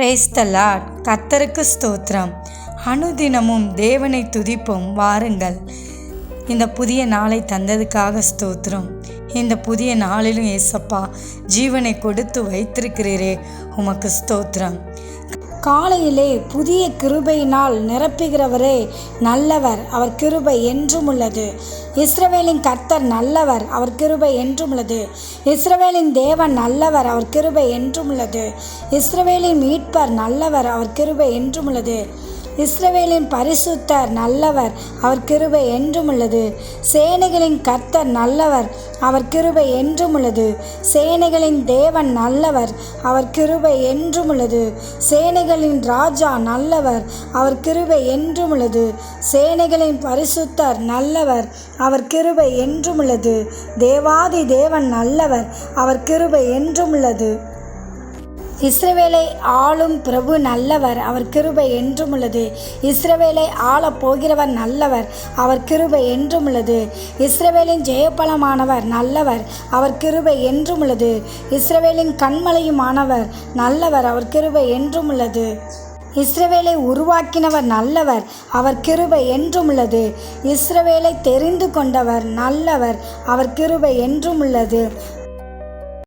Praise the Lord கத்தருக்கு ஸ்தோத்திரம். அனுதினமும் தேவனை துதிப்போம் வாருங்கள். இந்த புதிய நாளை தந்ததுக்காக ஸ்தோத்திரம். இந்த புதிய நாளிலும் ஏசப்பா ஜீவனை கொடுத்து வைத்திருக்கிறீரே உமக்கு ஸ்தோத்திரம். காலையிலே புதிய கிருபையினால் நிரப்புகிறவரே நல்லவர் அவர் கிருபை என்றும் உள்ளது. இஸ்ரவேலின் கர்த்தர் நல்லவர் அவர் கிருபை என்றும் உள்ளது. இஸ்ரவேலின் தேவன் நல்லவர் அவர் கிருபை என்றும் உள்ளது. இஸ்ரவேலின் மீட்பர் நல்லவர் அவர் கிருபை என்றும் உள்ளது. இஸ்ரவேலின் பரிசுத்தர் நல்லவர் அவர் கிருபை என்றும் உள்ளது. சேனைகளின் கர்த்தர் நல்லவர் அவர் கிருபை என்றும் உள்ளது. சேனைகளின் தேவன் நல்லவர் அவர் கிருபை என்றும் உள்ளது. சேனைகளின் ராஜா நல்லவர் அவர் கிருபை என்றும் உள்ளது. சேனைகளின் பரிசுத்தர் நல்லவர் அவர் கிருபை என்றும் உள்ளது. தேவாதி தேவன் நல்லவர் அவர் கிருபை என்றும் உள்ளது. இஸ்ரவேலை ஆளும் பிரபு நல்லவர் அவர் கிருபை என்றும் உள்ளது இஸ்ரவேலை ஆளப் போகிறவர் நல்லவர் அவர் கிருபை என்றும் உள்ளது இஸ்ரவேலின் ஜெயபலமானவர் நல்லவர் அவர் கிருபை என்றும் உள்ளது இஸ்ரவேலின் கண்மலையுமானவர் நல்லவர் அவர் கிருபை என்றும் உள்ளது இஸ்ரவேலை உருவாக்கினவர் நல்லவர் அவர் கிருபை என்றும் உள்ளது இஸ்ரவேலை தெரிந்து கொண்டவர் நல்லவர் அவர் கிருபை என்றும் உள்ளது